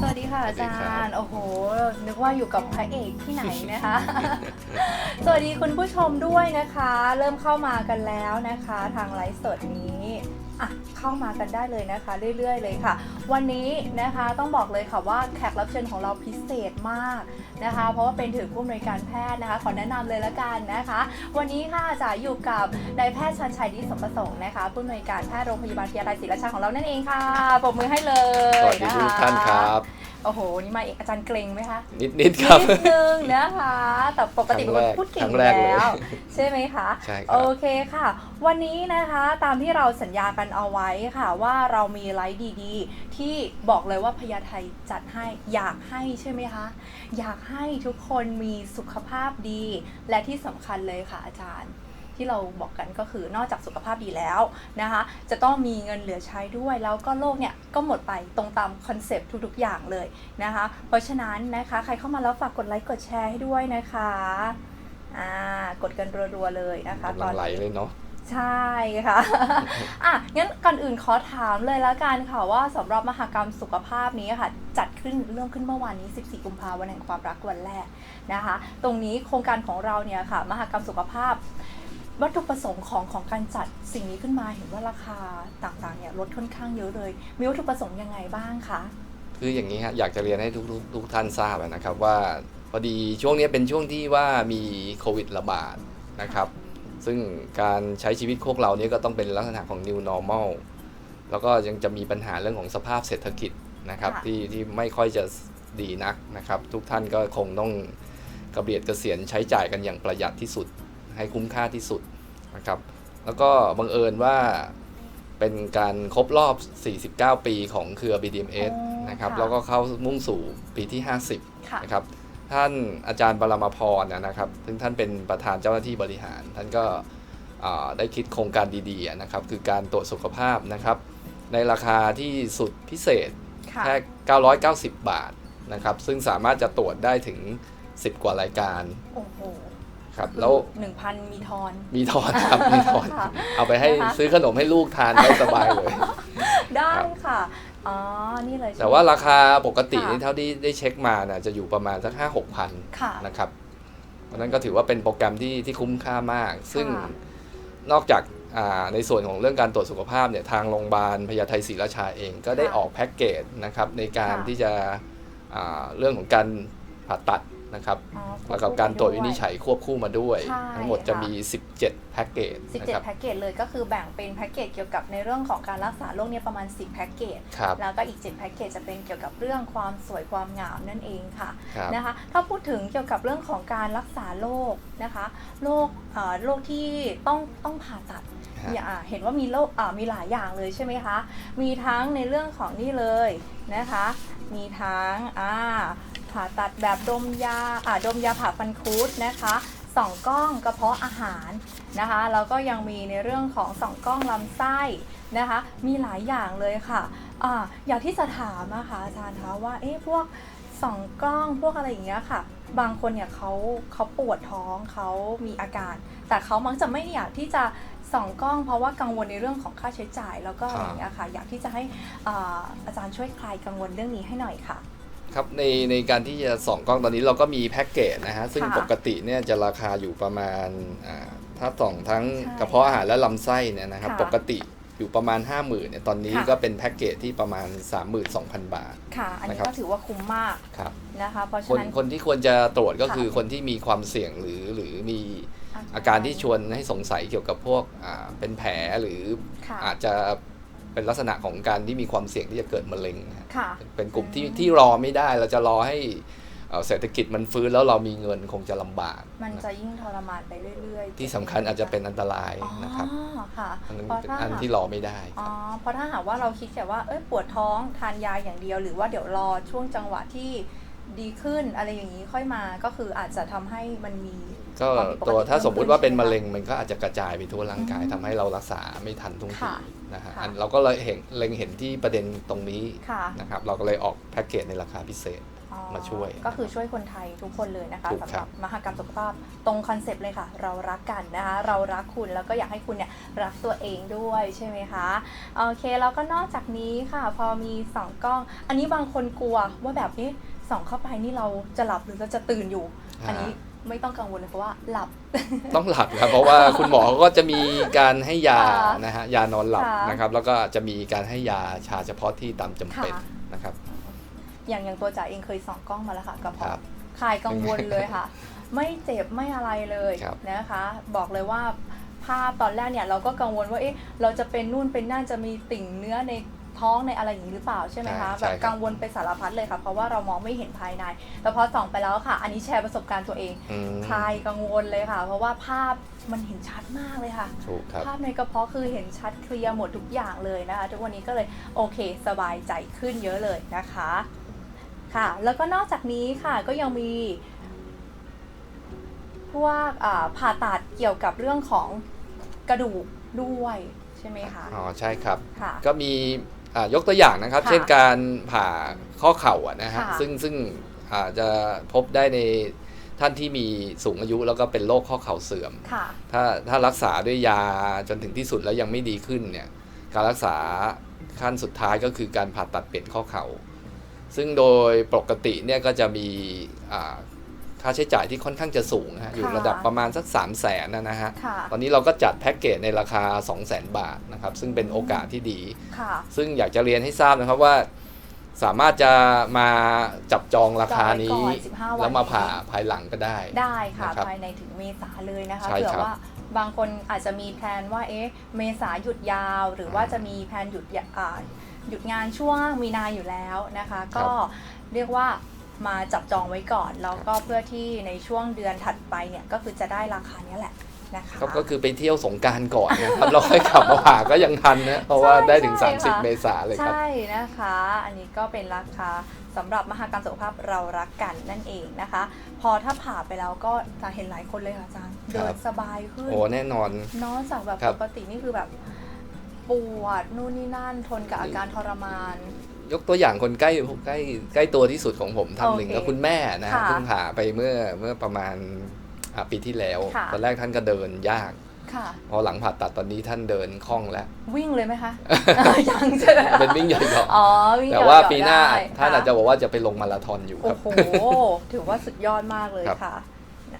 สวัสดีค่ะอาจารย์ โอ้โห นึกว่าอยู่กับพระเอกที่ไหนนะคะ สวัสดีคุณผู้ชมด้วยนะคะ เริ่มเข้ามากันแล้วนะคะ ทางไลฟ์สดนี้ อะเข้ามากันได้เลยนะคะ เรื่อยๆ เลยค่ะ วันนี้นะคะต้องบอกเลยค่ะว่าแขกรับเชิญของเราพิเศษมากนะคะ เพราะว่าเป็นถึงผู้อำนวยการแพทย์นะคะ ขอแนะนำเลยละกันนะคะ วันนี้ค่ะจะอยู่กับนายแพทย์ชันชัยดิสมประสงค์นะคะผู้อำนวยการแพทย์โรงพยาบาลพยาไทศรีราชาของเรานั่นเองค่ะปรบมือให้เลยสวัสดีทุกท่านครับโอ้โห นี่มาเอกอาจารย์เกรงไหมคะ นิดนิดๆครับ นิดนึงนะคะ แต่ปกติเป็นคนพูดเก่งครั้องยู่แรกเลยแล้ว ใช่ไหมคะ ใช่คโอรับเคค่ะ วันนี้นะคะตามที่เราสัญญากันเอาไว้ค่ะว่าเรามีไลฟ์ดีๆ ที่บอกเลยว่าพญาไทจัดให้อยากให้ใช่ไหมคะ อยากให้ทุกคนมีสุขภาพดี และที่สำคัญเลยค่ะอาจารย์ที่เราบอกกันก็คือนอกจากสุขภาพดีแล้วนะคะ จะต้องมีเงินเหลือใช้ด้วย แล้วก็โลกเนี่ยก็หมดไปตรงตามคอนเซปต์ทุกๆอย่างเลยนะคะ เพราะฉะนั้นนะคะใครเข้ามาแล้วฝากกดไลค์กดแชร์ให้ด้วยนะคะอ่ากดกันรัวๆเลยนะคะกำลังไหลนี้เลยเนาะ ใช่ค่ะ อะ งั้นก่อนอื่นขอถามเลยละกันค่ะว่าสำหรับมหกรรมสุขภาพนี้ค่ะ จัดขึ้นเริ่มขึ้นเมื่อวานนี้ 14 กุมภาพันธ์วันแห่งความรักวันแรกนะคะ ตรงนี้โครงการของเราเนี่ยค่ะ มหกรรมสุขภาพ วัตถุประสงค์ของของการจัดสิ่งนี้ขึ้นมาเห็นว่าราคาต่างๆเนี่ยลดค่อนข้างเยอะเลย มีวัตถุประสงค์ยังไงบ้างคะคืออย่างนี้ฮะอยากจะเรียนให้ทุกทุกทุกท่านทราบนะครับว่าพอดีช่วงนี้เป็นช่วงที่ว่ามีโควิดระบาดนะครับ ซึ่งการใช้ชีวิตพวกเราเนี่ยก็ต้องเป็นลักษณะของ new normal แล้วก็ยังจะมีปัญหาเรื่องของสภาพเศรษฐกิจนะครับค่ะที่ที่ไม่ค่อยจะดีนักนะครับ ทุกท่านก็คงต้องกระเบียดกระเสียนใช้จ่ายกันอย่างประหยัดที่สุด ให้คุ้มค่าที่สุดนะครับ แล้วก็บังเอิญว่าเป็นการครบรอบ 49 ปีของเครือ BDMS อ๋อนะครับค่ะแล้วก็เข้ามุ่งสู่ปีที่ 50ค่ะนะครับ ท่านอาจารย์บรมพรนะนะครับ ซึ่งท่านเป็นประธานเจ้าหน้าที่บริหาร ท่านก็อ่าได้คิดโครงการดีๆนะครับ คือการตรวจสุขภาพนะครับ ในราคาที่สุดพิเศษค่ะแค่990 บาทนะครับ ซึ่งสามารถจะตรวจได้ถึง 10 กว่ารายการโอ้โหครับแล้วหนึ่งพันมีทอน มีทอนครับ มีทอนค่ะเอาไปให้นะคะซื้อขนมให้ลูกทานได้สบายเลย ได้ครับค่ะ อ๋อ นี่เลยใช่ไหม แต่ว่าราคาปกติค่ะนี่เท่าที่ได้เช็คมานะจะอยู่ประมาณสักห้าหกพันค่ะนะครับเพราะฉะนั้นก็ถือว่าเป็นโปรแกรมที่ที่คุ้มค่ามาก ซึ่งค่ะ นอกจากอ่าในส่วนของเรื่องการตรวจสุขภาพเนี่ยทางโรงพยาบาลพญาไทศรีราชาเองก็ได้ค่ะออกแพ็กเกจนะครับในการค่ะที่จะอ่าเรื่องของการผ่าตัด นะครับอ๋อแล้วกับการตรวจวินิจฉัยควบคู่มาด้วยใช่ทั้งหมดจะค่ะมี 17 แพ็กเกจนะครั17 แพ็กเกจเลยก็คือแบ่งเป็นแพ็กเกจเกี่ยวกับในเรื่องของการรักษาโรคเนี่ยประมาณ 10 แพ็กเกจครับแล้วก็อีก 7 แพ็กเกจจะเป็นเกี่ยวกับเรื่องความสวยความงามนั่นเองค่ะครับนะคะถ้าพูดถึงเกี่ยวกับเรื่องของการรักษาโรคนะคะโรคเอ่อโรคที่ต้องต้องผ่าตัดฮะอย่าอ่าเห็นว่ามีโรคอ่ามีหลายอย่างเลยใช่ไหมคะ มีทั้งในเรื่องของนี่เลยนะคะ มีทั้งอ่า ผ่าตัดแบบดมยาอ่าดมยาผ่าฟันคุดนะคะส่องกล้องกระเพาะอาหารนะคะแล้วก็ยังมีในเรื่องของส่องกล้องลำไส้นะคะมีหลายอย่างเลยค่ะอ่าอยากที่จะถามนะคะอาจารย์คะว่าเอ๊ะพวกส่องกล้องพวกอะไรอย่างเงี้ยค่ะ บางคนเนี่ยเขาเขาปวดท้องเขามีอาการ แต่เขามักจะไม่อยากที่จะส่องกล้องเพราะว่ากังวลในเรื่องของค่าใช้จ่ายแล้วก็อะไรอย่างเงี้ยค่ะ อยากที่จะให้อาอาจารย์ช่วยคลายกังวลเรื่องนี้ให้หน่อยค่ะ ครับในในการที่จะส่องกล้องตอนนี้เราก็มีแพ็กเกจนะฮะ ซึ่งค่ะปกติเนี่ยจะราคาอยู่ประมาณอ่าถ้าส่องทั้งใช่กระเพาะอาหารและลำไส้เนี่ยนะครับ ค่ะปกติอยู่ประมาณ 5 0,000เนี่ยตอนนี้ค่ะ ก็เป็นแพ็กเกจที่ประมาณ 32,000 บาท ค่ะ อันนี้นะครับ ก็ถือว่าคุ้มมากครับ นะคะ เพราะคฉะนนั้น คนที่ควรจะตรวจก็ค่ะคือคนที่มีความเสี่ยงหรือหรือมีอาการที่ชวนให้สงสัยเกี่ยวกับพวกอ่าเป็นแผลหรือค่ะ อาจจะ เป็นลักษณะของการที่มีความเสี่ยงที่จะเกิดมะเร็งนะฮะค่ะเป็นกลุ่มที่อืมที่รอไม่ได้เราจะรอให้เอ่อเศรษฐกิจมันฟื้นแล้วเรามีเงินคงจะลำบาก มันนะจะยิ่งทรมานไปเรื่อยๆ ที่สำคัญอาจจะเป็นอันตรายอ๋อนะครับค่ะอันนั้นเพราะเป็นถ้าอันที่รอไม่ได้คอ๋อรับเพราะถ้าหากว่าเราคิดแต่ว่าเอ้ยปวดท้องทานยาอย่างเดียว หรือว่าเดี๋ยวรอช่วงจังหวะที่ดีขึ้นอะไรอย่างนี้ค่อยมาก็คืออาจจะทำให้มันมี ก็ความผิดปกติตัวถ้าสมมุติว่าเป็นเพิ่มขึ้นมะเร็งมันก็อาจจะกระจายไปทั่วร่างกายอืมทำให้เรารักษาไม่ทันทุกทีค่ะนะฮะค่ะอันเราก็เลยเห็นเล็งเห็นที่ประเด็นตรงนี้ค่ะนะครับ เราก็เลยออกแพ็กเกจในราคาพิเศษอ๋อมาช่วย ก็คือช่วยคนไทยทุกคนเลยนะคะถูกสำหครัรับบมหกรรมสุขภาพตรงคอนเซปต์เลยค่ะ เรารักกันนะคะ เรารักคุณแล้วก็อยากให้คุณเนี่ยรักตัวเองด้วยใช่ไหมคะโอเคแล้วก็นอกจากนี้ค่ะ พอมีสองกล้อง อันนี้บางคนกลัวว่าแบบเอ๊ะส่องเข้าไปนี่เราจะหลับหรือเราจะตื่นอยู่ อันนี้ ไม่ต้องกังวลเลยเพราะว่าหลับ ต้องหลับครับเพราะว่าคุณหมอเขาก็จะมีการให้ยาค่ะนะฮะยานอนหลับค่ะนะครับ แล้วก็จะมีการให้ยาชาเฉพาะที่ตามจำเป็นค่ะนะครับ อย่างอย่างตัวจ๋าเองเคยส่องกล้องมาแล้วค่ะกระครัเพาะบคลายกังวลเลยค่ะ ไม่เจ็บไม่อะไรเลยครับนะคะ บอกเลยว่าภาพตอนแรกเนี่ยเราก็กังวลว่าเอ๊ะเราจะเป็นนู่นเป็นนั่นจะมีติ่งเนื้อใน ท้องในอะไรอย่างนี้หรือเปล่าใช่ไหมคะใช่แบบครับกังวลไปสารพัดเลยค่ะเพราะว่าเรามองไม่เห็นภายใน แต่พอส่องไปแล้วค่ะ อันนี้แชร์ประสบการณ์ตัวเองอืมคลายกังวลเลยค่ะ เพราะว่าภาพมันเห็นชัดมากเลยค่ะ ถูกครับ ภาพในกระเพาะคือเห็นชัดเคลียร์หมดทุกอย่างเลยนะคะ ทุกวันนี้ก็เลยโอเคสบายใจขึ้นเยอะเลยนะคะค่ะ แล้วก็นอกจากนี้ค่ะก็ยังมี พวกอ่าผ่าตัดเกี่ยวกับเรื่องของกระดูกด้วยใช่ไหมคะอ๋อใช่ครับ ค่ะ ก็มีอ่า ยกตัวอย่างนะครับ ค่ะเช่นการผ่าข้อเข่าอะนะฮะค่ะ ซึ่งซึ่งอาจจะพบได้ในท่านที่มีสูงอายุแล้วก็เป็นโรคข้อเข่าเสื่อม ค่ะ ถ้าถ้ารักษาด้วยยาจนถึงที่สุดแล้วยังไม่ดีขึ้นเนี่ยการรักษาขั้นสุดท้ายก็คือการผ่าตัดเปลี่ยนข้อเข่า ซึ่งโดยปกติเนี่ยก็จะมีอ่า ค่าใช้จ่ายที่ค่อนข้างจะสูงนะฮะอยู่ค่ะระดับประมาณสัก 3 0 0แสนนะนะฮะค่ะตอนนี้เราก็จัดแพ็กเกจในราคา 2 0 0แสนบาทนะครับ ซึ่งเป็นโอกาสที่ดีค่ะซึ่งอยากจะเรียนให้ทราบนะครับว่า สามารถจะมาจับจองราคานี้จองไว้ก่อน15วันแล้วมาผ่าภายหลังก็ได้ ได้ค่ะนะครับภายในถึงเมษาเลยนะคะใช่เผื่อครับว่าบางคนอาจจะมีแพลนว่าเอ๊ะเมษาหยุดยาว หรือว่าจะมีแพลนหยุดยาอ่าหยุดงานช่วงมีนาอยู่แล้วนะคะ ก็เรียกว่า มาจับจองไว้ก่อน แล้วก็เพื่อที่ในช่วงเดือนถัดไปเนี่ยก็คือจะได้ราคาเนี้ยแหละนะคะก็ก็คือไปเที่ยวสงกรารก่อนนะครับเราค่อยขับมาผ่าก็ยังทันนะ เพราะว่าใช่ได้ถึงใช่ค่ะ30 เมษาเลยครับ ใช่นะคะ อันนี้ก็เป็นราคาสำหรับมหากรรมสุขภาพเรารักกันนั่นเองนะคะ พอถ้าผ่าไปแล้วก็จะเห็นหลายคนเลยค่ะอาจารย์ครัเดิบนสบายขึ้นโอ้แน่นอนนอกจากแบบครัปบกตินี่คือแบบปวดนู่นนี่นั่นทนกับอาการทรมาน ยกตัวอย่างคนใกล้ใกล้ใกล้ตัวที่สุดของผมท่านหนึ่งโอเคก็คุณแม่นะฮะค่ะเพิ่งผ่าไปเมื่อเมื่อประมาณอะปีที่แล้ว ค่ะ ตอนแรกท่านก็เดินยาก ค่ะ พอหลังผ่าตัดตอนนี้ท่านเดินคล่องแล้ว วิ่งเลยไหมคะ ยังใช่ไหมคะเป็นวิ่งใหญ่ก่อนอ๋อวิ่งแต่ว่าหยอดๆปีหน้าได้ท่านค่อาจจะบอกว่าจะไปลงมาราธอนอยู่คโอ้รับ โห ถือว่าสุดยอดมากเลยครับ ค่ะ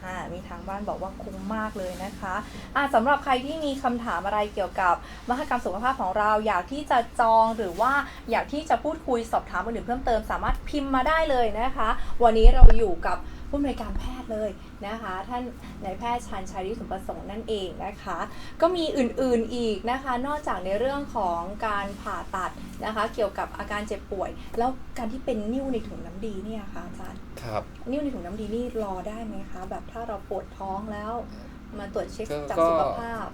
อ่ามีทางบ้านบอกว่าคุ้มมากเลยนะคะอ่าสำหรับใครที่มีคำถามอะไรเกี่ยวกับมหกรรมสุขภาพของเรา อยากที่จะจองหรือว่าอยากที่จะพูดคุยสอบถามอื่นเพิ่มเติม สามารถพิมพ์มาได้เลยนะคะ วันนี้เราอยู่กับผู้อำนวยการแพทย์เลย นะคะ ท่านนายแพทย์ชันชัยริสุประสงค์นั่นเองนะคะ ก็มีอื่นๆอีกนะคะ นอกจากในเรื่องของการผ่าตัดนะคะ เกี่ยวกับอาการเจ็บป่วย แล้วการที่เป็นนิ่วในถุงน้ำดีเนี่ยค่ะอาจารย์ครับนิ่วในถุงน้ำดีนี่รอได้ไหมคะ แบบถ้าเราปวดท้องแล้วมาตรวจเช็คก็จากก็สุขภาพ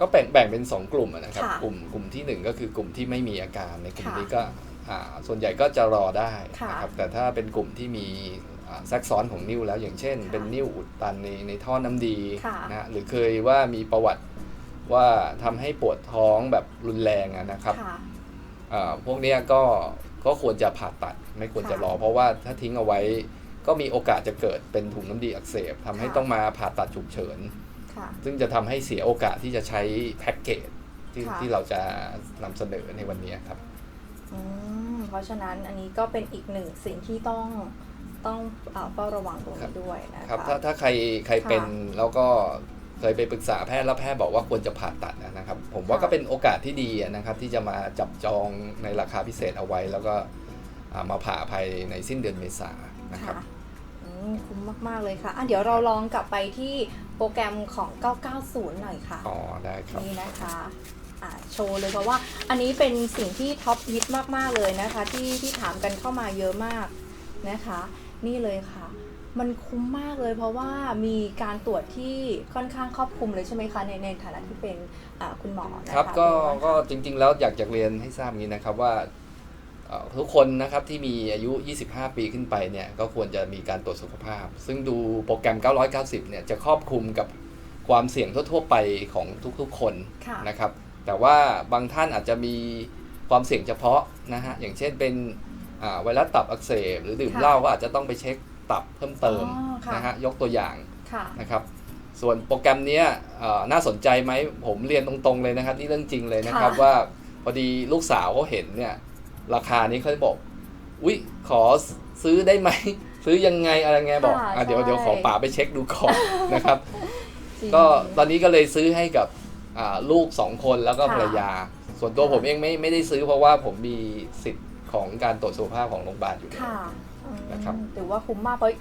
ก็แบ่งแบ่งเป็น 2 กลุ่มอะนะครับค่ะกลุ่มกลุ่มที่ 1 ก็คือกลุ่มที่ไม่มีอาการในกลุ่มค่ะนี้ก็อ่าส่วนใหญ่ก็จะรอได้ค่ะนะครับแต่ถ้าเป็นกลุ่มที่มี อ่าแทรกซ้อนของนิ่วแล้วอย่างเช่นค่ะเป็นนิ่วอุดตันในในท่อน้ำดีค่ะนะฮะหรือเคยว่ามีประวัติว่าทำให้ปวดท้องแบบรุนแรงอะนะครับค่ะอ่าพวกเนี้ยก็ก็ควรจะผ่าตัดไม่ควรจะค่ะรอ เพราะว่าถ้าทิ้งเอาไว้ก็มีโอกาสจะเกิดเป็นถุงน้ำดีอักเสบทำให้ค่ะต้องมาผ่าตัดฉุกเฉินค่ะซึ่งจะทำให้เสียโอกาสที่จะใช้แพ็กเกจที่ค่ะที่เราจะนำเสนอในวันนี้ครับอืมเพราะฉะนั้นอันนี้ก็เป็นอีกหนึ่งสิ่งที่ต้อง ต้องอ่าเฝ้าระวังตรงครันี้บด้วยนะคะครับถ้าถ้าใครใครค่ะเป็นแล้วก็เคยไปปรึกษาแพทย์แล้วแพทย์บอกว่าควรจะผ่าตัดนะครับ ผมว่าค่ะก็เป็นโอกาสที่ดีนะครับที่จะมาจับจองในราคาพิเศษเอาไว้ แล้วก็อ่ามาผ่าภายในสิ้นเดือนเมษายนนะครับค่ะอืมคุ้มมาก ๆ เลยค่ะอะ เดี๋ยวเราลองกลับไปที่โปรแกรมของ 990 หน่อยค่ะ อ๋อ ได้ครับ นี่นะคะอะโชว์เลยเพราะว่าอันนี้เป็นสิ่งที่ท็อปฮิตมาก ๆ เลยนะคะ ที่ที่ถามกันเข้ามาเยอะมากนะคะ นี่เลยค่ะ มันคุ้มมากเลยเพราะว่ามีการตรวจที่ค่อนข้างครอบคลุมเลยใช่ไหมคะในในฐานะที่เป็นอ่าคุณหมอนะคะครับก็เป็นก็จริง ๆ แล้วอยากจะเรียนให้ทราบอย่างนี้นะครับว่าเอ่อทุกคนนะครับที่มีอายุ 25 ปีขึ้นไปเนี่ยก็ควรจะมีการตรวจสุขภาพ ซึ่งดูโปรแกรม 990 เนี่ยจะครอบคลุมกับความเสี่ยงทั่ว ๆ ไปของทุกๆ คนค่ะนะครับ แต่ว่าบางท่านอาจจะมีความเสี่ยงเฉพาะนะฮะอย่างเช่นเป็นอ่า ไวรัสตับอักเสบ หรือดื่มค่ะเหล้าก็อาจจะต้องไปเช็คตับเพิ่มเติมอ๋อค่ะนะฮะยกตัวอย่างค่ะนะครับส่วนโปรแกรมเนี้ยเอ่อน่าสนใจไหมผมเรียนตรงๆเลยนะครับ นี่เรื่องจริงเลยนะครับค่ะว่าพอดีลูกสาวเขาเห็นเนี่ยราคานี้เขาบอกอุ๊ยขอซื้อได้ไหมซื้อยังไงอะไรไงบอกค่ะอะเดี๋ยวใช่เดี๋ยวขอป๋าไปเช็คดูก่อนนะครับจริงก็ตอนนี้ก็เลยซื้อให้กับอ่าลูกสองคนแล้วก็ค่ะภรรยา ส่วนตัวผมเองไม่ไม่ได้ซื้อเพราะว่าผมมีสิทธิ์ ของการตรวจสุขภาพของโรงพยาบาลอยู่แล้ว ค่ะอืมนะครับ ถือว่าคุ้มมากเพราะ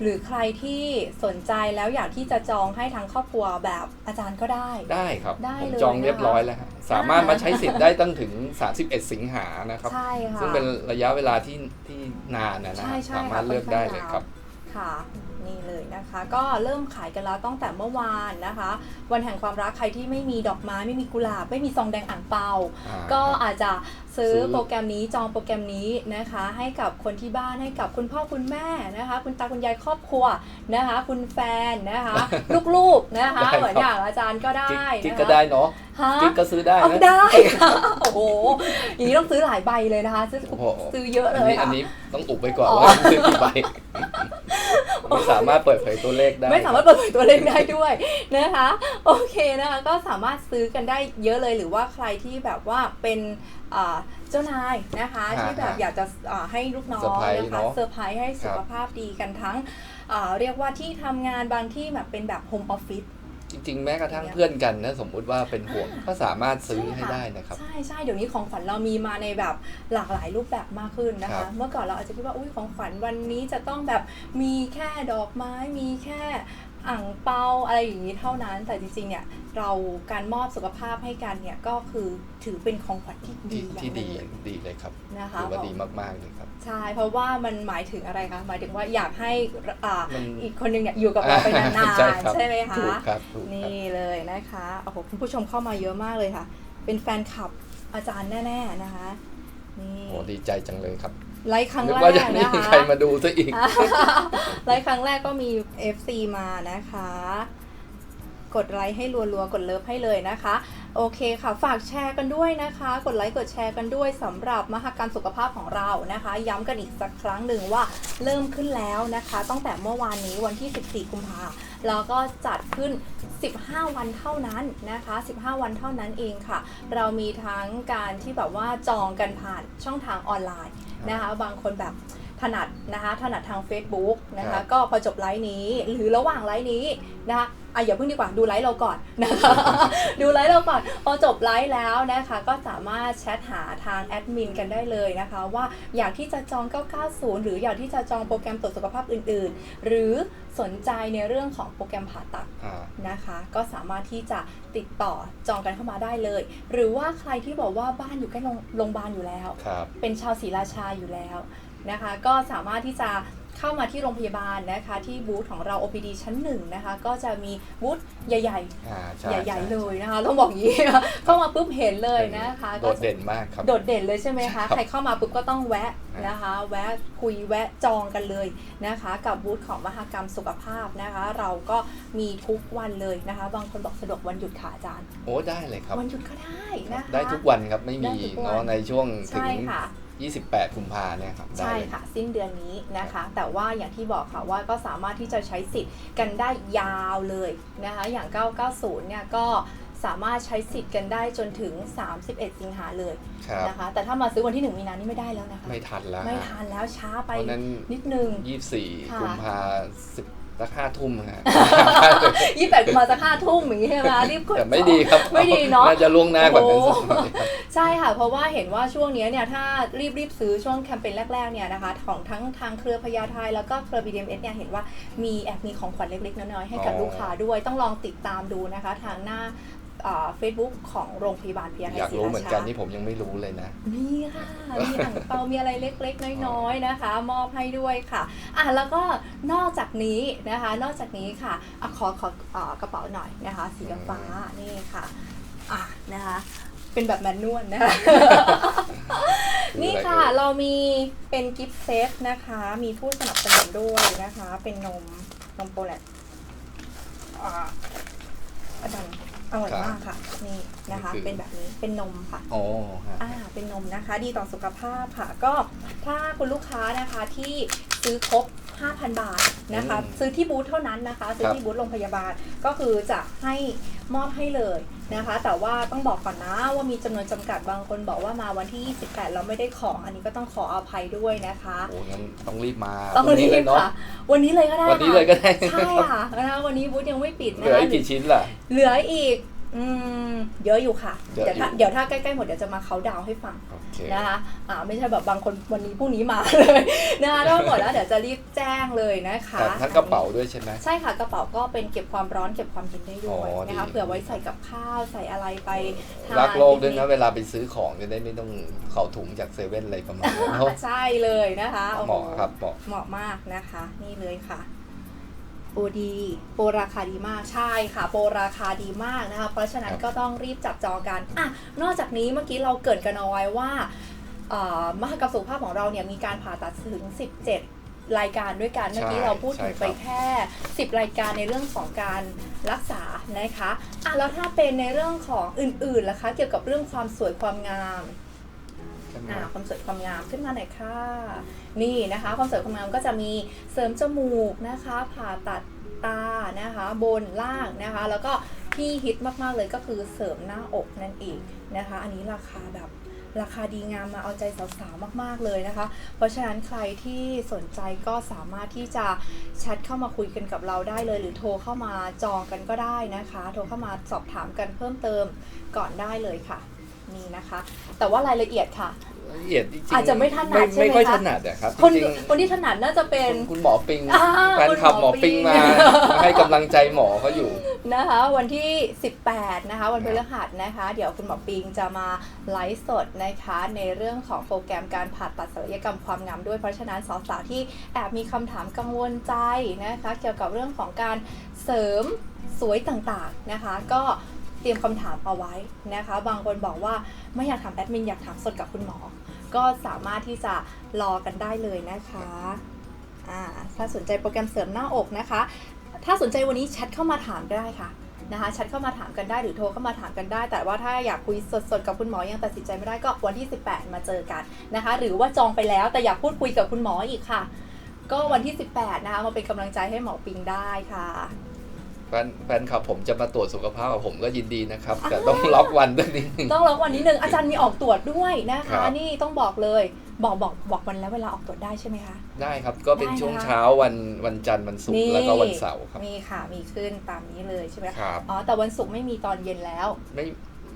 หรือใครที่สนใจแล้วอยากที่จะจองให้ทางครอบครัวแบบอาจารย์ก็ได้ ได้ครับ ได้ผมเลยจองเรียบร้อยนะคะแล้วฮะสามารถมาใช้สิทธิ์ได้ตั้งถึง 31 สิงหานะครับ ใช่ค่ะ ซึ่งเป็นระยะเวลาที่ที่นานนะนะใช่ใช่สามารถค่ะเลือกได้เลยครับ ค่ะ นี่เลยนะคะ ก็เริ่มขายกันแล้วตั้งแต่เมื่อวานนะคะ วันแห่งความรักใครที่ไม่มีดอกไม้ไม่มีกุหลาบ ไม่มีซองแดงอ่างเปา อ่า ก็อาจจะซื้อซื้อโปรแกรมนี้จองโปรแกรมนี้นะคะ ให้กับคนที่บ้านให้กับคุณพ่อคุณแม่นะคะ คุณตาคุณยายครอบครัวนะคะ คุณแฟนนะคะ ลูกๆนะคะได้ครับเหมือนอย่างอาจารย์ก็ได้กิ๊กกิ๊กนะคะก็ได้เนาะฮะกิ๊กก็ซื้อได้เอานะได้ค่ะโอ้โหอย่างนี้ต้องซื้อหลายใบเลยนะคะ ซื้อโอ้โหซื้อเยอะอัเลนยนี้อัค่ะนนี้ต้องอุบไปก่อนอ๋อว่าซื้อกี่ใบไม่สามารถเปิดเผยตัวเลขได้ ไม่สามารถเปิดเผยตัวเลขได้ด้วยนะคะ โอเคนะคะ ก็สามารถซื้อกันได้เยอะเลยหรือว่าใครที่แบบว่าเป็นอ่า เจ้านายนะคะฮะที่แบบฮะอยากจะอ่าให้ลูกน้องเซอร์ไพรส์นะคะเนอะเซอร์ไพรส์ให้สุขภาพดีกันทั้งอ่าเรียกว่าที่ทำงานบางที่แบบเป็นแบบโฮมออฟฟิศจริงๆ แม้กระทั่งเพื่อนกันนะสมมุติว่าเป็นห่วงก็สามารถซื้อให้ใช่ค่ะได้นะครับ ใช่ใช่เดี๋ยวนี้ของขวัญเรามีมาในแบบหลากหลายรูปแบบมากขึ้นนะครัคะบเมื่อก่อนเราอาจจะคิดว่าอุ้ยของขวัญวันนี้จะต้องแบบมีแค่ดอกไม้มีแค่ อ่างเปาอะไรอย่างนี้เท่านั้น แต่จริงๆเนี่ยเราการมอบสุขภาพให้กันเนี่ยก็คือถือเป็นของขวัญที่ดีที่อย่างที่หดีนึ่งเลย ดีเลยครับนะคะ ถือว่าบอกดีมากๆเลยครับ ใช่เพราะว่ามันหมายถึงอะไรคะหมายถึงว่าอยากให้อ่ามันอีกคนหนึงเนี่ยอยู่กับเราไปนานใช่ครับ ๆใช่ไหมคะ ถูกครับถูกครับ นี่เลยนะคะโอ้โหคุณผู้ชมเข้ามาเยอะมากเลยค่ะ เป็นแฟนคลับอาจารย์แน่ ๆนะคะ นี่ โอ้ดีใจจังเลยครับ ไลฟ์ครั้งนึกแรว่าจะกไม่นะมีคะใครมาดูซะอีกอ่าไลฟ์ครั้งแรกก็มี FC มานะคะ กดไลค์ให้รัวๆ กดเลิฟให้เลยนะคะ โอเคค่ะ ฝากแชร์กันด้วยนะคะ กดไลค์กดแชร์กันด้วยสำหรับมหกรรมสุขภาพของเรานะคะ ย้ำกันอีกสักครั้งหนึ่งว่าเริ่มขึ้นแล้วนะคะ ตั้งแต่เมื่อวานนี้วันที่ 14 กุมภาแล้วก็จัดขึ้น 15 วันเท่านั้นนะคะ 15 วันเท่านั้นเองค่ะ เรามีทั้งการที่แบบว่าจองกันผ่านช่องทางออนไลน์นะคะ บางคนแบบ ถนัดนะคะถนัดทาง Facebook นะครัคะบ ก็พอจบไลฟ์นี้หรือระหว่างไลฟ์นี้นะคะอะอย่าเพิ่งดีกว่าดูไลฟ์เราก่อนนะคะ ดูไลฟ์เราก่อนพอจบไลฟ์แล้วนะคะก็สามารถแชทหาทางแอดมินกันได้เลยนะคะ ว่าอยากที่จะจอง 990 หรืออยากที่จะจองโปรแกรมตรวจสุขภาพอื่นๆ หรือสนใจในเรื่องของโปรแกรมผ่าตัด อ่า นะคะก็สามารถที่จะติดต่อจองกันเข้ามาได้เลย หรือว่าใครที่บอกว่าบ้านอยู่ใกล้โรงโรงพยาบาลอยู่แล้ว ครับ เป็นชาวศรีราชาอยู่แล้ว นะคะ ก็สามารถที่จะเข้ามาที่โรงพยาบาลนะคะที่บูธของเรา OPD ชั้นหนึ่งนะคะ ก็จะมีบูธใหญ่อ่าใช่ๆใหญ่ช่ๆ เลยนะคะต้องบอกอย่างนี้ เข้ามาปุ๊บเห็นเลยนะคะโดก็ดเด่นมากครับ โดดเด่นเลยใช่ไหมครัคะบใครเข้ามาปุ๊บก็ต้องแวะนะคะ แวะคุยแวะจองกันเลยนะคะ กับบูธของมหกรรมสุขภาพนะคะ เราก็มีทุกวันเลยนะคะ บางคนบอกสะดวกวันหยุดค่ะอาจารย์ โอ้ได้เลยครับ วันหยุดก็ได้นะคะ ได้ทุกวันครับไม่มีได้ทุกวัน เนาะในช่วงถึงใช่ค่ะ 28กุมภาเนี่ยครับได้ใช่เลย ค่ะ สิ้นเดือนนี้นะคะ แต่ว่าอย่างที่บอกค่ะว่าก็สามารถที่จะใช้สิทธิ์กันได้ยาวเลยนะคะ อย่าง 990 เนี่ยก็สามารถใช้สิทธิ์กันได้จนถึง 31 สิงหาเลยครับ นะคะ แต่ถ้ามาซื้อวันที่ 1 มีนานี่ไม่ได้แล้วนะคะ ไม่ทันแล้วไม่ฮะทันแล้วช้าเพไปราะฉะนั้น นิดนึง 24ค่ะ กุมภา สิบสักห้าทุ่มฮะ ยี่แปดมาจะห้าทุ่มอย่างนี้ใช่ไหมรีบกดแต่ไม่ดีครับไม่ดีเนาะน่าจะล่วงหน้ากว่านั้นโอ้สักหน่อยครับใช่ค่ะ เพราะว่าเห็นว่าช่วงนี้เนี่ยถ้ารีบรีบซื้อช่วงแคมเปญแรกๆเนี่ยนะคะของทั้งทางเครือพญาไทแล้วก็เครือ BDMS เนี่ยเห็นว่ามีแอบมีของขวัญเล็กๆน้อยๆให้กับอ๋อ ลูกค้าด้วยต้องลองติดตามดูนะคะ ทางหน้า เฟซบุ๊กของโรงพยาบาลพญาไทอยากศรีรู้ราเหมือนกันชานี่ผมยังไม่รู้เลยนะ มีค่ะ มีอ่างเปา มีอะไรเล็กๆ น้อยๆนะคะ มอบให้ด้วยค่ะ อะแล้วก็นอกจากนี้นะคะ นอกจากนี้ค่ะอะขอขอเอ่อกระเป๋าหน่อยนะคะ สีฟ้านี่ค่ะ อะนะคะ เป็นแบบแมนนวลนะคะนี่ค่ะเรามีเป็นกิฟต์เซตนะคะ มีผู้สนับสนุนด้วยนะคะ เป็นนมนมโปรแลตอ่าอาจารย์ อร่อยมากค่ะ นี่นะคะ นี่คือ เป็นแบบนี้เป็นนมค่ะอ๋อฮะ อ่าเป็นนมนะคะ ดีต่อสุขภาพค่ะ ก็ถ้าคุณลูกค้านะคะที่ซื้อครบ 5,000 บาทนะคะซื้อที่บูธเท่านั้นนะคะ ซื้อที่บูธโรงพยาบาลก็คือจะให้มอบให้เลย นะคะ แต่ว่าต้องบอกก่อนนะว่ามีจำนวนจำกัดบางคนบอกว่ามาวันที่ 28 เราไม่ได้ของ อันนี้ก็ต้องขออภัยด้วยนะคะโอ้งั้นต้องรีบมาต้องพรุ่นี้รีเลบยเนาะค่ะวันนี้เลยก็ได้วันนี้ค่ะเลยก็ได้ใช่ค่ะนะคะวันนี้บูธยังไม่ปิดเหนะลือคะอีกกี่ชิ้นล่ะ เหลืออีก อืมเยอะอยู่ค่ะเยอะเดี๋ยวถ้าอยู่เดี๋ยวถ้าใกล้ๆหมดเดี๋ยวจะมาเขาน์ดาวน์ให้ฟังโอเค นะคะอ่าไม่ใช่แบบบางคนวันนี้พรุ่งนี้มาเลยนะคะถ้าหมดแล้วเดี๋ยวจะรีบแจ้งเลยนะคะแต่ทั้งกระเป๋าด้วยใช่ไหม ใช่ค่ะกระเป๋าก็เป็นเก็บความร้อนเก็บความเย็นได้ด้วยอ๋อนะคะดี เผื่อไว้ใส่กับข้าวใส่อะไรไปทานรักโลกด้วยนะเวลาไปซื้อของจะได้ไม่ต้องเขาถุงจากเซเว่นอะไรประมาณนั้นเนอะใช่เลยนะคะโอ้เหโหมาะครับเหมาะเหมาะมากนะคะ นี่เลยค่ะ โปรดีโปรราคาดีมากใช่ค่ะ โปรราคาดีมากนะคะ เพราะฉะนั้นก็ต้องรีบจับจองกันอะนอกจากนี้เมื่อกี้เราเกริดกันเอาไว้ว่าเอ่อมหกรรมสุขภาพของเราเนี่ยมีการผ่าตัดถึง 17 รายการด้วยกันเมื่อกี้เราพูดถึงไปแค่ 10 รายการในเรื่องของการรักษานะคะอะแล้วถ้าเป็นในเรื่องของอื่นๆล่ะคะ เกี่ยวกับเรื่องความสวยความงาม ใช่ไหมอ่าความสวยความงามขึ้นมาหน่อยค่ะ นี่นะคะความสวยความงามก็จะมีเสริมจมูกนะคะ ผ่าตัดตานะคะ บนล่างนะคะ แล้วก็ที่ฮิตมากๆเลยก็คือเสริมหน้าอกนั่นเองนะคะ อันนี้ราคาแบบราคาดีงามมาเอาใจสาวๆมาก ๆ เลยนะคะ เพราะฉะนั้นใครที่สนใจก็สามารถที่จะแชทเข้ามาคุยกันกับเราได้เลย หรือโทรเข้ามาจองกันก็ได้นะคะ โทรเข้ามาสอบถามกันเพิ่มเติมก่อนได้เลยค่ะ นี่นะคะ แต่ว่ารายละเอียดค่ะ ละเอียดจริงๆอาจจะไม่ถนัดใช่ไหมไม่ค่อยคะถนัดอะครับคนจริงคนที่ถนัดน่าจะเป็นๆคุณหมอปิงอ่าแฟนคลับคุณหหมมออปิปิงงมาให้กำลังใจหมอเขาอยู่ นะคะวันที่ 18 นะคะ วันพฤหัสนะคะ เดี๋ยวคุณหมอปิงจะมาไลฟ์สดนะคะ ในเรื่องของโปรแกรมการผ่าตัดศัลยกรรมความงามด้วยเพราะฉะนั้นสาวๆที่แอบมีคำถามกังวลใจนะคะ เกี่ยวกับเรื่องของการเสริมสวยต่างๆนะคะ ก็ เตรียมคำถามเอาไว้นะคะ บางคนบอกว่าไม่อยากถามแอดมินอยากถามสดกับคุณหมอ ก็สามารถที่จะรอกันได้เลยนะคะถ้าสนใจโปรแกรมเสริมหน้าอกนะคะ ถ้าสนใจวันนี้แชทเข้ามาถามก็ได้ค่ะนะคะแชทเข้ามาถามกันได้หรือโทรเข้ามาถามกันได้ แต่ว่าถ้าอยากคุยสดๆกับคุณหมอยังตัดสินใจไม่ได้ก็วันที่ 18 มาเจอกันนะคะ หรือว่าจองไปแล้วแต่อยากพูดคุยกับคุณหมออีกค่ะ ก็วันที่ 18 นะคะมาเป็นกำลังใจให้หมอปิงได้ค่ะ แฟนแฟนคลับผมจะมาตรวจสุขภาพกับผมก็ยินดีนะครับ แต่ต้องล็อกวันด้วยนิดนึง ต้องรอวันนี้หนึ่งอาจารย์มีออกตรวจด้วยนะครัคะ บ นี่ต้องบอกเลย บอกบอกบอกวันแล้วเวลาออกตรวจได้ใช่ไหมคะ ได้ครับ ก็เป็นได้นะคะ ช่วงเช้าวันวันจันทร์วันศุกร์แล้วก็วันเสาร์ครับ มีค่ะมีขึ้นตามนี้เลยใช่ไหมคะครับ อ๋อแต่วันศุกร์ไม่มีตอนเย็นแล้ว ไม่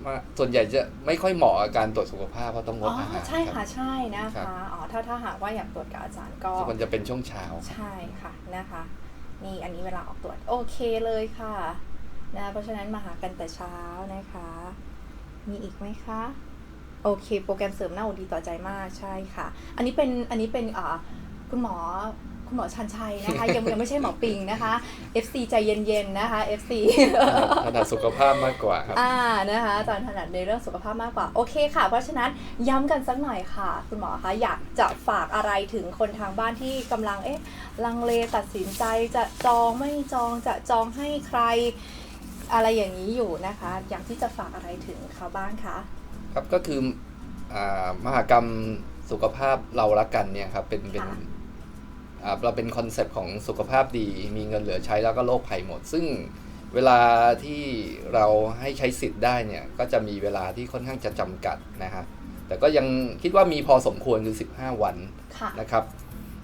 มาส่วนใหญ่จะไม่ค่อยเหมาะกับการตรวจสุขภาพเพราะต้องงอ๋ดออาหารใช่คค่ะรับ ใช่นะครัคะบ อ๋อถ้าถ้าหากว่าอยากตรวจกับอาจารย์ก็ มันจะเป็นช่วงเช้า ใช่ค่ะนะคะ นี่อันนี้เวลาออกตรวจโอเคเลยค่ะนะเพราะฉะนั้นมาหากันแต่เช้านะคะ มีอีกไหมคะ โอเค โปรแกรมเสริมหน้าอกดีต่อใจมากใช่ค่ะ อันนี้เป็นอันนี้เป็นอ่าคุณหมอ คุณหมอชันชัยนะคะ ยังยังไม่ใช่หมอปิงนะคะ FC ใจเย็นๆนะคะ FC ถนัดสุขภาพมากกว่าครับอ่านะคะอาจารย์ถนัดในเรื่องสุขภาพมากกว่าโอเคค่ะ เพราะฉะนั้นย้ำกันสักหน่อยค่ะ คุณหมอคะอยากจะฝากอะไรถึงคนทางบ้านที่กำลังเอ๊ะลังเลตัดสินใจจะจองไม่จองจะจองให้ใครอะไรอย่างนี้อยู่นะคะ อยากที่จะฝากอะไรถึงเขาบ้างคะครับก็คืออ่ามหากรรมสุขภาพเรารักกันเนี่ยครับเป็นเป็นค่ะอ่า เราเป็นคอนเซปต์ของสุขภาพดี มีเงินเหลือใช้แล้วก็โรคภัยหมด ซึ่งเวลาที่เราให้ใช้สิทธิ์ได้เนี่ย ก็จะมีเวลาที่ค่อนข้างจะจำกัดนะฮะ แต่ก็ยังคิดว่ามีพอสมควรคือ 15 วันค่ะนะครับ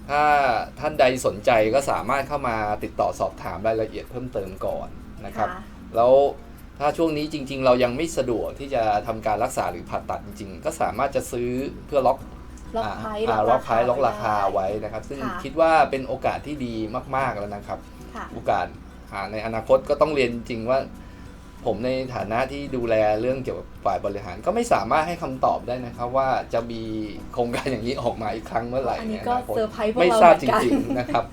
ถ้าท่านใดสนใจก็สามารถเข้ามาติดต่อสอบถามรายละเอียดเพิ่มเติมก่อนนะครับค่ะแล้วถ้าช่วงนี้จริง ๆ เรายังไม่สะดวกที่จะทำการรักษาหรือผ่าตัดจริง ๆ ก็สามารถจะซื้อเพื่อล็อก ล็อกไพรส์อ่าล็อกไพรส์ล็อกราคาไว้ไว้นะครับ ซึ่งค่ะคิดว่าเป็นโอกาสที่ดีมาก ๆแล้วนะครับค่ะโอกาสอ่าในอนาคตก็ต้องเรียนจริงว่า ผมในฐานะที่ดูแลเรื่องเกี่ยวกับฝ่ายบริหาร ก็ไม่สามารถให้คำตอบได้นะครับ ว่าจะมีโครงการอย่างนี้ออกมาอีกครั้งเมื่อไหร่อันนี้ในก็นาคตเซอร์ไพรส์พวกไม่เราทราบเหจมือนกันริงๆนะครับ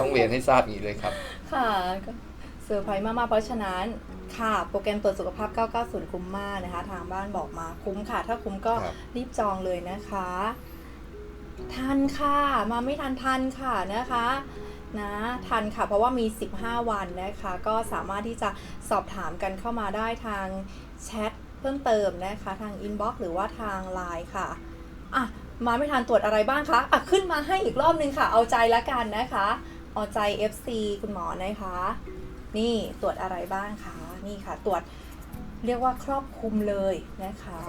ต้องเรียนให้ทราบอย่างนี้เลยครับ ค่ะก็เซอร์ไพรส์มากๆเพราะฉะนั้นค่ะ โปรแกรมตรวจสุขภาพ 990 คุ้มมากนะคะ ทางบ้านบอกมาคุ้มค่ะ ถ้าคุ้มก็ครับรีบจองเลยนะคะ ทันค่ะ มาไม่ทันทันค่ะนะคะนะทันค่ะ เพราะว่ามี 15 วันนะคะ ก็สามารถที่จะสอบถามกันเข้ามาได้ทางแชทเพิ่มเติมนะคะ ทางอินบ็อกซ์หรือว่าทางไลน์ค่ะอะ มาไม่ทันตรวจอะไรบ้างคะอะขึ้นมาให้อีกรอบนึงค่ะ เอาใจละกันนะคะ เอาใจ FC คุณหมอนะคะ นี่ตรวจอะไรบ้างคะ นี่ค่ะตรวจ เรียกว่าครอบคลุมเลยนะคะ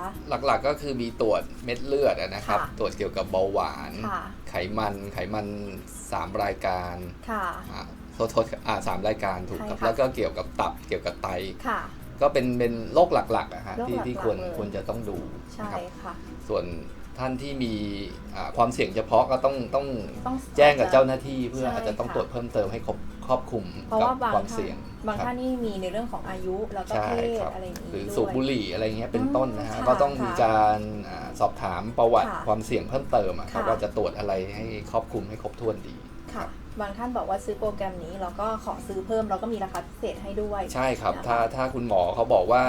หลักๆก็คือมีตรวจเม็ดเลือดอะนะครับค่ะตรวจเกี่ยวกับเบาหวานค่ะไขมันไขมัน 3 รายการค่ะอ่าโทษโทษอ่าสามรายการถูกครับใช่ค่ะแล้วก็เกี่ยวกับตับเกี่ยวกับไตค่ะก็เป็นเป็นโรคหลักๆอะฮะโรคที่หลักๆที่ควรเลยควรจะต้องดูใช่นะครับค่ะส่วน ท่านที่มีอ่าความเสี่ยงเฉพาะก็ต้องต้องต้องแจ้งกับเจ้าหน้าที่เพื่อใช่อาจจะต้องค่ะตรวจเพิ่มเติมให้ครบครอบคลุมเพราะกัว่าบางความท่านเสี่ยงบางครับท่านนี่มีในเรื่องของอายุแล้วก็ใช่เพศครับอะไรอย่างนี้หรือด้วยสูบบุหรี่อะไรเงี้ยเป็นต้นนะฮะอืมก็ต้องค่ะมีการอ่าสอบถามประวัติค่ะความเสี่ยงเพิ่มเติมอะครับค่ะ ว่าจะตรวจอะไรให้ครอบคลุมให้ครบถ้วนดี ค่ะ บางท่านบอกว่าซื้อโปรแกรมนี้แล้วก็ขอซื้อเพิ่มแล้วก็มีราคาพิเศษให้ด้วย ใช่ครับนะคะถ้าถ้าคุณหมอเขาบอกว่า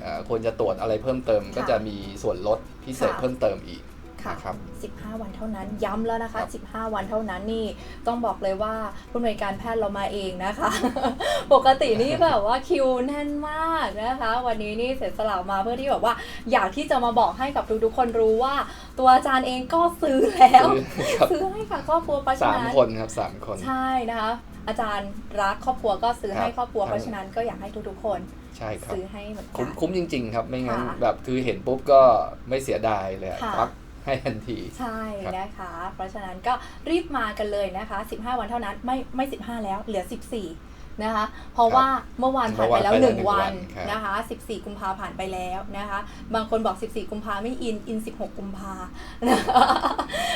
เอ่อควรจะตรวจอะไรเพิ่มเติม ก็ค่ะจะมีส่วนลดพิเศษค่ะ เพิ่มเติมอีก ค่ะนะครับ15 วันเท่านั้นย้ำแล้วนะคะครับ15 วันเท่านั้นนี่ต้องบอกเลยว่าผู้อำนวยการแพทย์เรามาเองนะคะ ปกตินี่แบบว่าคิวแน่นมากนะคะ วันนี้นี่เสียสละมาเพื่อที่แบบว่า อยากที่จะมาบอกให้กับทุกๆคนรู้ว่า ตัวอาจารย์เองก็ซื้อแล้วซื้อครับซื้อให้ค่ะครอบครัวเพราะฉะสามนั้นคนครับสามคน ใช่นะคะ อาจารย์รักครอบครัวก็ซื้อให้ครับครอบครัวครับ เพราะฉะนั้นก็อยากให้ทุกๆคนใช่ครับ ซื้อให้เหมือนกัคุ้มน คุ้มจริง ๆ ครับ ไม่งั้นค่ะแบบคือเห็นปุ๊บก็ไม่เสียดายเลยอะค่ะ ควัก ให้ทันที ใช่ครับนะคะ เพราะฉะนั้นก็รีบมากันเลยนะคะ 15 วันเท่านั้นไม่ไม่ 15 แล้วเหลือ 14นะคะเพราะว่าเมื่อวานผ่านไปแล้วเมื่อวานไปแล้วหนึ่ง1วัวันนครับนะคะ 14 กุมภาผ่านไปแล้วนะคะ บางคนบอก 14 กุมภาไม่อินอิน 16 กุมภานะคะ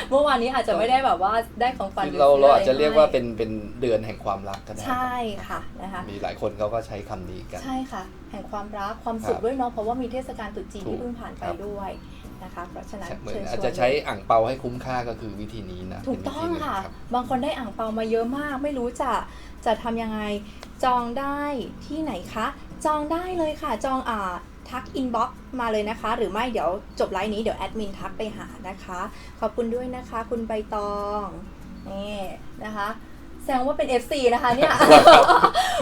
เมื่อวานนี้อาจจะไม่ได้แบบว่าได้ของฝันคือหเราซื้เราออาจจะเรียกว่าให้เป็นเป็นเดือนแห่งความรักก็ได้ใช่ค่ะนะคะมีหลายคนเขาก็ใช้คำนี้กัน ใช่ค่ะ แห่งความรักความสุขครับด้วยเนาะเพราะว่ามีเทศกาลตรุษจีนถูกที่เพิ่งผ่านไปครับด้วย นะคะเพราะฉะนั้นเหมือนเชิญชอาจวนจะใช้เลยอ่างเปาให้คุ้มค่าก็คือวิธีนี้นะถูกเป็นวิต้อธีงหนึ่ค่ะรับบางคนได้อ่างเปามาเยอะมาก ไม่รู้จะจะทำยังไงจองได้ที่ไหนคะ จองได้เลยค่ะ จองอ่าทักอินบ็อกซ์มาเลยนะคะ หรือไม่เดี๋ยวจบไลน์นี้เดี๋ยวแอดมินทักไปหานะคะ ขอบคุณด้วยนะคะ คุณใบตองนี่นะคะ แสดงว่าเป็น FC นะคะเนี่ย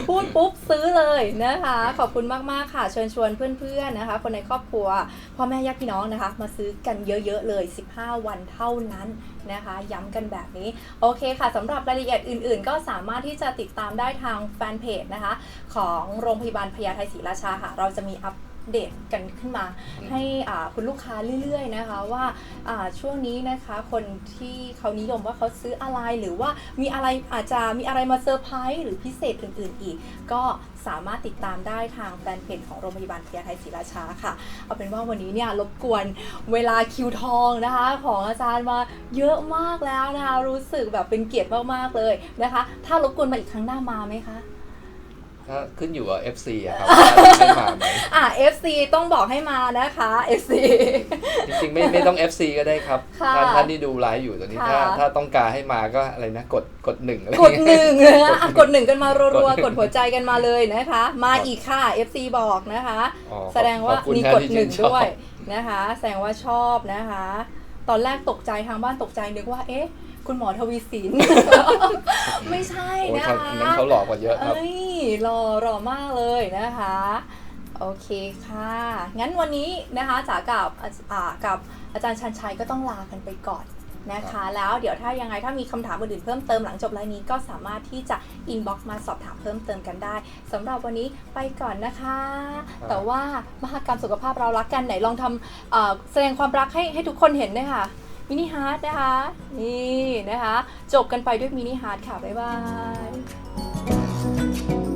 พูดปุ๊บซื้อเลยนะคะ ขอบคุณมาก ๆ ค่ะ เชิญชวนเพื่อน ๆ นะคะ คนในครอบครัว พ่อแม่ญาติพี่น้องนะคะ มาซื้อกันเยอะ ๆ เลย 15 วันเท่านั้นนะคะ ย้ำกันแบบนี้ โอเคค่ะสำหรับรายละเอียดอื่น ๆ ก็สามารถที่จะติดตามได้ทางแฟนเพจนะคะ ของโรงพยาบาลพญาไทศรีราชาค่ะ เราจะมีอัป เดตกันขึ้นมาอืมให้อ่าคุณลูกค้าเรื่อยๆนะคะว่าอ่าช่วงนี้นะคะคนที่เขานิยมว่าเขาซื้ออะไรหรือว่ามีอะไรอาจจะมีอะไรมาเซอร์ไพรส์หรือพิเศษอื่นๆอีก ก็สามารถติดตามได้ทางแฟนเพจของโรงพยาบาลพญาไทศรีราชาค่ะ เอาเป็นว่าวันนี้เนี่ยรบกวนเวลาคิวทองนะคะ ของอาจารย์มาเยอะมากแล้วนะคะ รู้สึกแบบเป็นเกียรติมากๆเลยนะคะ ถ้ารบกวนมาอีกครั้งหน้ามาไหมคะ ถ้าขึ้นอยู่กับ FC อะครับว่าจะมาไหมอะ FC ต้องบอกให้มานะคะ FC จริงๆไม่ไม่ต้อง FC ก็ได้ครับค่ะท่านท่านที่ดูไลฟ์อยู่ตอนนี้ค่ะถ้าถ้าต้องการให้มาก็อะไรนะกดกดหนึ่งอะไรกดหนึ่งนะคะอะกดหนึ่งกันมารัวกดๆกดหัวใจกันมาเลยนะคะ มาครับอีกค่ะ FC บอกนะคะ อ๋อแสดงว่าขอบคุณมีนะกดที่หนึ่งชื่ชอบ ด้วยนะคะ แสดงว่าชอบนะคะ ตอนแรกตกใจทางบ้านตกใจนึกว่า เอ๊ะ คุณหมอทวีสิน ไม่ใช่โอ้ยนะเขาคะอันนั้นเขาหลอกกว่าเยอะครับ เอ้ยรอรอมากเลยนะคะ โอเคค่ะ งั้นวันนี้นะคะจ๋ากับอาอ่ากับอาจารย์ชันชัยก็ต้องลากันไปก่อนนะคะ แล้วเดี๋ยวถ้ายังไงถ้ามีคำถามอื่นๆเพิ่มเติมหลังจบไลน์นี้ก็สามารถที่จะอินบ็อกซ์มาสอบถามเพิ่มเติมกันได้สำหรับวันนี้ไปก่อนนะคะ ครับ แต่ว่ามหกรรมสุขภาพเรารักกันไหนลองทำเอ่อแสดงความรักให้ให้ทุกคนเห็นด้วยค่ะ มินิฮาร์ดนะคะ นี่นะคะ จบกันไปด้วยมินิฮาร์ดค่ะ บ๊ายบาย